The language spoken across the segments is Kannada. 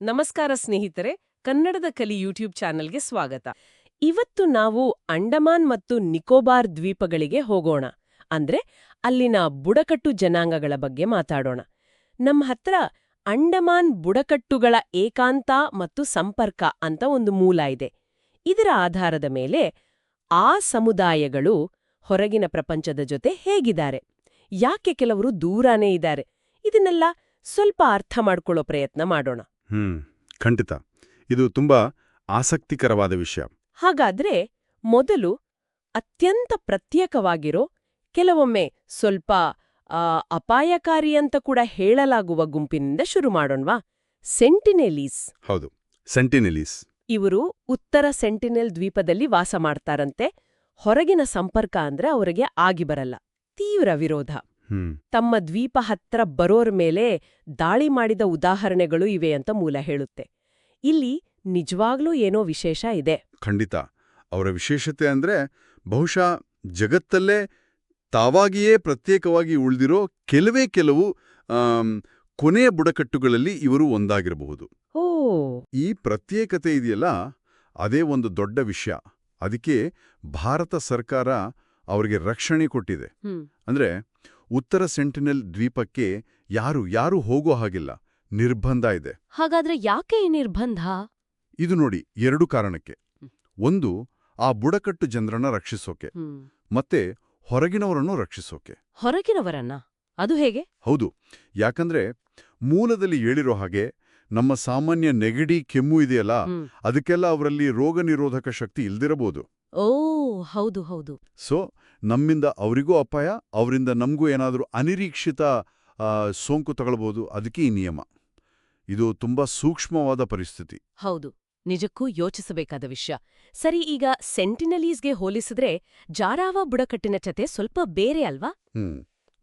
ನಮಸ್ಕಾರ ಸ್ನೇಹಿತರೆ, ಕನ್ನಡದ ಕಲಿ ಯೂಟ್ಯೂಬ್ ಚಾನೆಲ್ಗೆ ಸ್ವಾಗತ. ಇವತ್ತು ನಾವು ಅಂಡಮಾನ್ ಮತ್ತು ನಿಕೋಬಾರ್ ದ್ವೀಪಗಳಿಗೆ ಹೋಗೋಣ. ಅಂದ್ರೆ ಅಲ್ಲಿನ ಬುಡಕಟ್ಟು ಜನಾಂಗಗಳ ಬಗ್ಗೆ ಮಾತಾಡೋಣ. ನಮ್ಮ ಹತ್ರ ಅಂಡಮಾನ್ ಬುಡಕಟ್ಟುಗಳ ಏಕಾಂತ ಮತ್ತು ಸಂಪರ್ಕ ಅಂತ ಒಂದು ಮೂಲ ಇದೆ. ಇದರ ಆಧಾರದ ಮೇಲೆ ಆ ಸಮುದಾಯಗಳು ಹೊರಗಿನ ಪ್ರಪಂಚದ ಜೊತೆ ಹೇಗಿದ್ದಾರೆ? ಯಾಕೆ ಕೆಲವರು ದೂರಾನೇ ಇದ್ದಾರೆ? ಇದನ್ನೆಲ್ಲ ಸ್ವಲ್ಪ ಅರ್ಥ ಮಾಡ್ಕೊಳ್ಳೋ ಪ್ರಯತ್ನ ಮಾಡೋಣ. ಹ್ಮ್ ಖಂಡಿತ. ಇದು ತುಂಬಾ ಆಸಕ್ತಿಕರವಾದ ವಿಷಯ. ಹಾಗಾದ್ರೆ ಮೊದಲು ಅತ್ಯಂತ ಪ್ರತ್ಯೇಕವಾಗಿರೋ ಕೆಲವೊಮ್ಮೆ ಸ್ವಲ್ಪ ಅಪಾಯಕಾರಿ ಅಂತ ಕೂಡ ಹೇಳಲಾಗುವ ಗುಂಪಿನಿಂದ ಶುರು ಮಾಡೋಣವಾ? ಸೆಂಟಿನೆಲೀಸ್. ಹೌದು ಸೆಂಟಿನೆಲೀಸ್. ಇವರು ಉತ್ತರ ಸೆಂಟಿನೆಲ್ ದ್ವೀಪದಲ್ಲಿ ವಾಸ ಮಾಡ್ತಾರಂತೆ. ಹೊರಗಿನ ಸಂಪರ್ಕ ಅಂದ್ರೆ ಅವರಿಗೆ ಆಗಿ ಬರಲ್ಲ. ತೀವ್ರ ವಿರೋಧ. ತಮ್ಮ ದ್ವೀಪ ಹತ್ರ ಬರೋರ್ ಮೇಲೆ ದಾಳಿ ಮಾಡಿದ ಉದಾಹರಣೆಗಳು ಇವೆ ಅಂತ ಮೂಲ ಹೇಳುತ್ತೆ. ಇಲ್ಲಿ ನಿಜವಾಗ್ಲೂ ಏನೋ ವಿಶೇಷ ಇದೆ. ಖಂಡಿತ. ಅವರ ವಿಶೇಷತೆ ಅಂದ್ರೆ ಬಹುಶಃ ಜಗತ್ತಲ್ಲೇ ತಾವಾಗಿಯೇ ಪ್ರತ್ಯೇಕವಾಗಿ ಉಳಿದಿರೋ ಕೆಲವೇ ಕೆಲವು ಕೊನೆಯ ಬುಡಕಟ್ಟುಗಳಲ್ಲಿ ಇವರು ಒಂದಾಗಿರಬಹುದು. ಓ. ಈ ಪ್ರತ್ಯೇಕತೆ ಇದೆಯಲ್ಲ? ಅದೇ ಒಂದು ದೊಡ್ಡ ವಿಷಯ. ಅದಕ್ಕೆ ಭಾರತ ಸರ್ಕಾರ ಅವರಿಗೆ ರಕ್ಷಣೆ ಕೊಟ್ಟಿದೆ. ಅಂದ್ರೆ ಉತ್ತರ ಸೆಂಟಿನೆಲ್ ದ್ವೀಪಕ್ಕೆ ಯಾರು ಯಾರು ಹೋಗೋ ಹಾಗಿಲ್ಲ. ನಿರ್ಬಂಧ ಇದೆ. ಹಾಗಾದ್ರೆ ಯಾಕೆ ಈ ನಿರ್ಬಂಧ? ಇದು ನೋಡಿ ಎರಡು ಕಾರಣಕ್ಕೆ. ಒಂದು ಆ ಬುಡಕಟ್ಟು ಜನರನ್ನ ರಕ್ಷಿಸೋಕೆ. ಮತ್ತೆ ಹೊರಗಿನವರನ್ನು ರಕ್ಷಿಸೋಕೆ. ಹೊರಗಿನವರನ್ನ? ಅದು ಹೇಗೆ? ಹೌದು. ಯಾಕಂದ್ರೆ ಮೂಲದಲ್ಲಿ ಹೇಳಿರೋ ಹಾಗೆ ನಮ್ಮ ಸಾಮಾನ್ಯ ನೆಗಡಿ ಕೆಮ್ಮು ಇದೆಯಲ್ಲ ಅದಕ್ಕೆಲ್ಲ ಅವರಲ್ಲಿ ರೋಗ ನಿರೋಧಕ ಶಕ್ತಿ ಇಲ್ದಿರಬಹುದು. ಓ ಹೌದು ಹೌದು. ಸೊ ನಮ್ಮಿಂದ ಅವರಿಗೂ ಅಪಾಯ ಅವರಿಂದ ನಮಗೂ ಏನಾದರೂ ಅನಿರೀಕ್ಷಿತ ಸೋಂಕು ತಗೊಳ್ಬೋದು ಅದಕ್ಕೆ ಈ ನಿಯಮ. ಇದು ತುಂಬಾ ಸೂಕ್ಷ್ಮವಾದ ಪರಿಸ್ಥಿತಿ. ಹೌದು. ನಿಜಕ್ಕೂ ಯೋಚಿಸಬೇಕಾದ ವಿಷಯ. ಸರಿ ಈಗ ಸೆಂಟಿನಲೀಸ್ಗೆ ಹೋಲಿಸಿದ್ರೆ ಜಾರಾವ ಬುಡಕಟ್ಟಿನ ಜತೆ ಸ್ವಲ್ಪ ಬೇರೆ ಅಲ್ವಾ?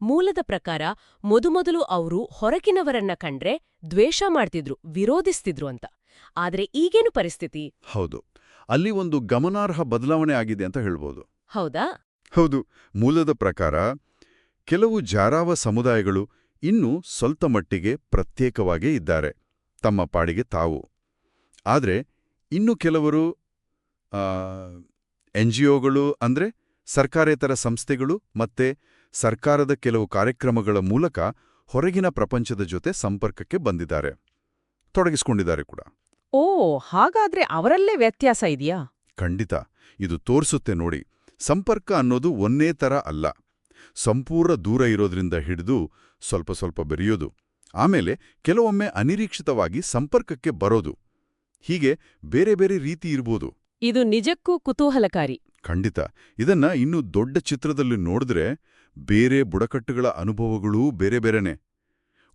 ಮೂಲದ ಪ್ರಕಾರ ಮೊದುಮೊದಲು ಅವರು ಹೊರಗಿನವರನ್ನ ಕಂಡ್ರೆ ದ್ವೇಷ ಮಾಡ್ತಿದ್ರು ವಿರೋಧಿಸ್ತಿದ್ರು ಅಂತ. ಆದ್ರೆ ಈಗೇನು ಪರಿಸ್ಥಿತಿ? ಹೌದು. ಅಲ್ಲಿ ಒಂದು ಗಮನಾರ್ಹ ಬದಲಾವಣೆ ಆಗಿದೆ ಅಂತ ಹೇಳ್ಬೋದು. ಹೌದಾ? ಹೌದು ಮೂಲದ ಪ್ರಕಾರ ಕೆಲವು ಜಾರಾವ ಸಮುದಾಯಗಳು ಇನ್ನೂ ಸ್ವಲ್ಪ ಮಟ್ಟಿಗೆ ಪ್ರತ್ಯೇಕವಾಗೇ ಇದ್ದಾರೆ ತಮ್ಮ ಪಾಡಿಗೆ ತಾವು. ಆದರೆ ಇನ್ನು ಕೆಲವರು ಎನ್ ಜಿ ಒಗಳು ಅಂದ್ರೆ ಸರ್ಕಾರೇತರ ಸಂಸ್ಥೆಗಳು ಮತ್ತೆ ಸರ್ಕಾರದ ಕೆಲವು ಕಾರ್ಯಕ್ರಮಗಳ ಮೂಲಕ ಹೊರಗಿನ ಪ್ರಪಂಚದ ಜೊತೆ ಸಂಪರ್ಕಕ್ಕೆ ಬಂದಿದ್ದಾರೆ. ತೊಡಗಿಸ್ಕೊಂಡಿದ್ದಾರೆ ಕೂಡ. ಓ ಹಾಗಾದ್ರೆ ಅವರಲ್ಲೇ ವ್ಯತ್ಯಾಸ ಇದೆಯಾ? ಖಂಡಿತ ಇದು ತೋರಿಸುತ್ತೆ ನೋಡಿ. ಸಂಪರ್ಕ ಅನ್ನೋದು ಒಂದೇ ಥರ ಅಲ್ಲ. ಸಂಪೂರ್ಣ ದೂರ ಇರೋದ್ರಿಂದ ಹಿಡಿದು ಸ್ವಲ್ಪ ಸ್ವಲ್ಪ ಬೆರೆಯೋದು. ಆಮೇಲೆ ಕೆಲವೊಮ್ಮೆ ಅನಿರೀಕ್ಷಿತವಾಗಿ ಸಂಪರ್ಕಕ್ಕೆ ಬರೋದು. ಹೀಗೆ ಬೇರೆ ಬೇರೆ ರೀತಿ ಇರ್ಬೋದು. ಇದು ನಿಜಕ್ಕೂ ಕುತೂಹಲಕಾರಿ. ಖಂಡಿತ. ಇದನ್ನ ಇನ್ನು ದೊಡ್ಡ ಚಿತ್ರದಲ್ಲಿ ನೋಡಿದ್ರೆ ಬೇರೆ ಬುಡಕಟ್ಟುಗಳ ಅನುಭವಗಳೂ ಬೇರೆ ಬೇರೆನೆ.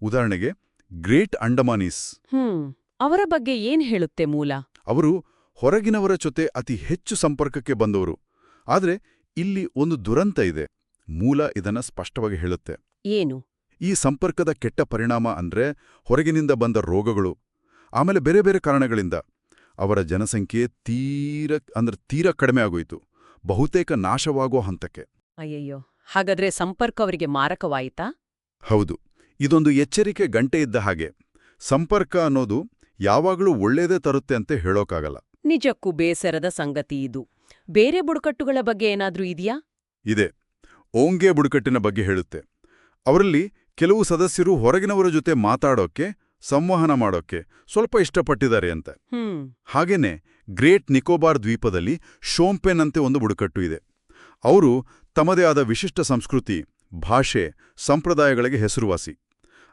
ಉದಾಹರಣೆಗೆ ಗ್ರೇಟ್ ಅಂಡಮಾನೀಸ್. ಹ್ಮ್. ಅವರ ಬಗ್ಗೆ ಏನ್ ಹೇಳುತ್ತೆ ಮೂಲ? ಅವರು ಹೊರಗಿನವರ ಜೊತೆ ಅತಿ ಹೆಚ್ಚು ಸಂಪರ್ಕಕ್ಕೆ ಬಂದವರು. ಆದರೆ ಇಲ್ಲಿ ಒಂದು ದುರಂತ ಇದೆ. ಮೂಲ ಇದನ್ನ ಸ್ಪಷ್ಟವಾಗಿ ಹೇಳುತ್ತೆ. ಏನು? ಈ ಸಂಪರ್ಕದ ಕೆಟ್ಟ ಪರಿಣಾಮ ಅಂದ್ರೆ ಹೊರಗಿನಿಂದ ಬಂದ ರೋಗಗಳು ಆಮೇಲೆ ಬೇರೆ ಬೇರೆ ಕಾರಣಗಳಿಂದ. ಅವರ ಜನಸಂಖ್ಯೆ ತೀರ ಅಂದ್ರೆ ತೀರ ಕಡಿಮೆ ಆಗೋಯ್ತು. ಬಹುತೇಕ ನಾಶವಾಗೋ ಹಂತಕ್ಕೆ. ಅಯ್ಯಯ್ಯೋ ಹಾಗಾದ್ರೆ ಸಂಪರ್ಕ ಅವರಿಗೆ ಮಾರಕವಾಯಿತಾ? ಹೌದು. ಇದೊಂದು ಎಚ್ಚರಿಕೆ ಗಂಟೆ ಇದ್ದ ಹಾಗೆ. ಸಂಪರ್ಕ ಅನ್ನೋದು ಯಾವಾಗಲೂ ಒಳ್ಳೇದೇ ತರುತ್ತೆ ಅಂತ ಹೇಳೋಕ್ಕಾಗಲ್ಲ ನಿಜಕ್ಕೂ ಬೇಸರದ ಸಂಗತಿ ಇದು. ಬೇರೆ ಬುಡಕಟ್ಟುಗಳ ಬಗ್ಗೆ ಏನಾದ್ರೂ ಇದೆಯಾ? ಇದೆ. ಓಂಗೆ ಬುಡಕಟ್ಟಿನ ಬಗ್ಗೆ ಹೇಳುತ್ತೆ. ಅವರಲ್ಲಿ ಕೆಲವು ಸದಸ್ಯರು ಹೊರಗಿನವರ ಜೊತೆ ಮಾತಾಡೋಕ್ಕೆ ಸಂವಹನ ಮಾಡೋಕ್ಕೆ ಸ್ವಲ್ಪ ಇಷ್ಟಪಟ್ಟಿದ್ದಾರೆ ಅಂತ. ಹಾಗೇನೆ ಗ್ರೇಟ್ ನಿಕೋಬಾರ್ ದ್ವೀಪದಲ್ಲಿ ಶೋಂಪೆನ್ ಅಂತೆ ಒಂದು ಬುಡಕಟ್ಟು ಇದೆ. ಅವರು ತಮ್ಮದೇ ಆದ ವಿಶಿಷ್ಟ ಸಂಸ್ಕೃತಿ ಭಾಷೆ ಸಂಪ್ರದಾಯಗಳಿಗೆ ಹೆಸರುವಾಸಿ.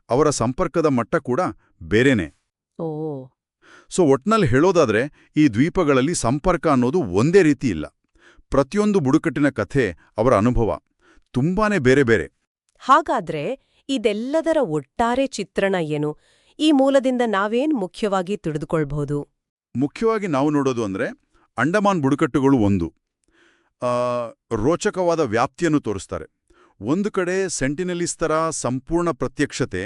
ಅವರ ಸಂಪರ್ಕದ ಮಟ್ಟ ಕೂಡ ಬೇರೆನೇ. ಓ. ಸೊ ಒಟ್ನಲ್ಲಿ ಹೇಳೋದಾದ್ರೆ ಈ ದ್ವೀಪಗಳಲ್ಲಿ ಸಂಪರ್ಕ ಅನ್ನೋದು ಒಂದೇ ರೀತಿ ಇಲ್ಲ. ಪ್ರತಿಯೊಂದು ಬುಡಕಟ್ಟಿನ ಕಥೆ ಅವರ ಅನುಭವ. ತುಂಬಾನೇ ಬೇರೆ ಬೇರೆ. ಹಾಗಾದ್ರೆ ಇದೆಲ್ಲದರ ಒಟ್ಟಾರೆ ಚಿತ್ರಣ ಏನು? ಈ ಮೂಲದಿಂದ ನಾವೇನ್ ಮುಖ್ಯವಾಗಿ ತಿಳಿದುಕೊಳ್ಬಹುದು? ಮುಖ್ಯವಾಗಿ ನಾವು ನೋಡೋದು ಅಂದ್ರೆ ಅಂಡಮಾನ್ ಬುಡಕಟ್ಟುಗಳು ಒಂದು. ಆ, ರೋಚಕವಾದ ವ್ಯಾಪ್ತಿಯನ್ನು ತೋರಿಸ್ತಾರೆ. ಒಂದು ಕಡೆ ಸೆಂಟಿನಲಿಸ್ತರ ಸಂಪೂರ್ಣ ಪ್ರತ್ಯಕ್ಷತೆ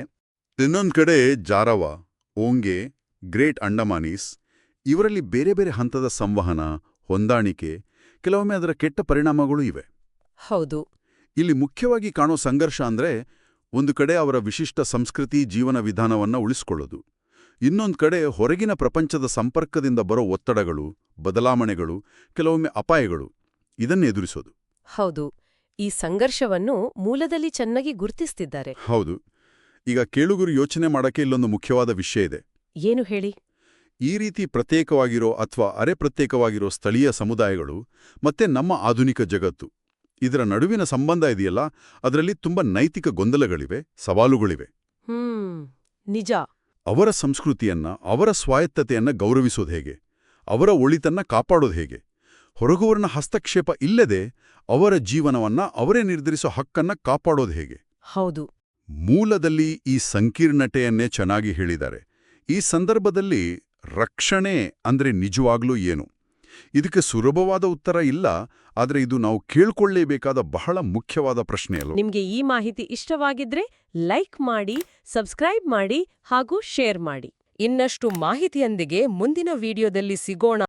ಇನ್ನೊಂದು ಕಡೆ ಜಾರವ ಓಂಗೆ ಗ್ರೇಟ್ ಅಂಡಮಾನೀಸ್ ಇವರಲ್ಲಿ ಬೇರೆ ಬೇರೆ ಹಂತದ ಸಂವಹನ ಹೊಂದಾಣಿಕೆ ಕೆಲವೊಮ್ಮೆ ಅದರ ಕೆಟ್ಟ ಪರಿಣಾಮಗಳು ಇವೆ. ಹೌದು. ಇಲ್ಲಿ ಮುಖ್ಯವಾಗಿ ಕಾಣೋ ಸಂಘರ್ಷ ಅಂದ್ರೆ ಒಂದು ಕಡೆ ಅವರ ವಿಶಿಷ್ಟ ಸಂಸ್ಕೃತಿ ಜೀವನ ವಿಧಾನವನ್ನ ಉಳಿಸ್ಕೊಳ್ಳೋದು. ಇನ್ನೊಂದು ಕಡೆ ಹೊರಗಿನ ಪ್ರಪಂಚದ ಸಂಪರ್ಕದಿಂದ ಬರೋ ಒತ್ತಡಗಳು ಬದಲಾವಣೆಗಳು ಕೆಲವೊಮ್ಮೆ ಅಪಾಯಗಳು ಇದನ್ನು ಎದುರಿಸೋದು. ಹೌದು. ಈ ಸಂಘರ್ಷವನ್ನು ಮೂಲದಲ್ಲಿ ಚೆನ್ನಾಗಿ ಗುರುತಿಸ್ತಿದ್ದಾರೆ. ಹೌದು. ಈಗ ಕೇಳುಗರು ಯೋಚನೆ ಮಾಡಕ್ಕೆ ಇಲ್ಲೊಂದು ಮುಖ್ಯವಾದ ವಿಷಯ ಇದೆ. ಏನು ಹೇಳಿ? ಈ ರೀತಿ ಪ್ರತ್ಯೇಕವಾಗಿರೋ ಅಥವಾ ಅರೆ ಪ್ರತ್ಯೇಕವಾಗಿರೋ ಸ್ಥಳೀಯ ಸಮುದಾಯಗಳು ಮತ್ತೆ ನಮ್ಮ ಆಧುನಿಕ ಜಗತ್ತು. ಇದರ ನಡುವಿನ ಸಂಬಂಧ ಇದೆಯಲ್ಲ ಅದರಲ್ಲಿ ತುಂಬಾ ನೈತಿಕ ಗೊಂದಲಗಳಿವೆ ಸವಾಲುಗಳಿವೆ. ನಿಜ. ಅವರ ಸಂಸ್ಕೃತಿಯನ್ನ ಅವರ ಸ್ವಾಯತ್ತತೆಯನ್ನ ಗೌರವಿಸೋದು ಹೇಗೆ? ಅವರ ಒಳಿತನ್ನ ಕಾಪಾಡೋದು ಹೇಗೆ? ಹೊರಗುವರನ ಹಸ್ತಕ್ಷೇಪ ಇಲ್ಲದೆ ಅವರ ಜೀವನವನ್ನ ಅವರೇ ನಿರ್ಧರಿಸೋ ಹಕ್ಕನ್ನ ಕಾಪಾಡೋದು ಹೇಗೆ? ಹೌದು. ಮೂಲದಲ್ಲಿ ಈ ಸಂಕೀರ್ಣತೆಯನ್ನೇ ಚೆನ್ನಾಗಿ ಹೇಳಿದ್ದಾರೆ. ಈ ಸಂದರ್ಭದಲ್ಲಿ ರಕ್ಷಣೆ ಅಂದ್ರೆ ನಿಜವಾಗ್ಲೂ ಏನು? ಇದಕ್ಕೆ ಸುಲಭವಾದ ಉತ್ತರ ಇಲ್ಲ, ಆದರೆ ಇದು ನಾವು ಕೇಳ್ಕೊಳ್ಳೇಬೇಕಾದ ಬಹಳ ಮುಖ್ಯವಾದ ಪ್ರಶ್ನೆ ನಿಮಗೆ ನಿಮ್ಗೆ ಈ ಮಾಹಿತಿ ಇಷ್ಟವಾಗಿದ್ರೆ ಲೈಕ್ ಮಾಡಿ, ಸಬ್ಸ್ಕ್ರೈಬ್ ಮಾಡಿ ಹಾಗೂ ಶೇರ್ ಮಾಡಿ. ಇನ್ನಷ್ಟು ಮಾಹಿತಿಯೊಂದಿಗೆ ಮುಂದಿನ ವಿಡಿಯೋದಲ್ಲಿ ಸಿಗೋಣ.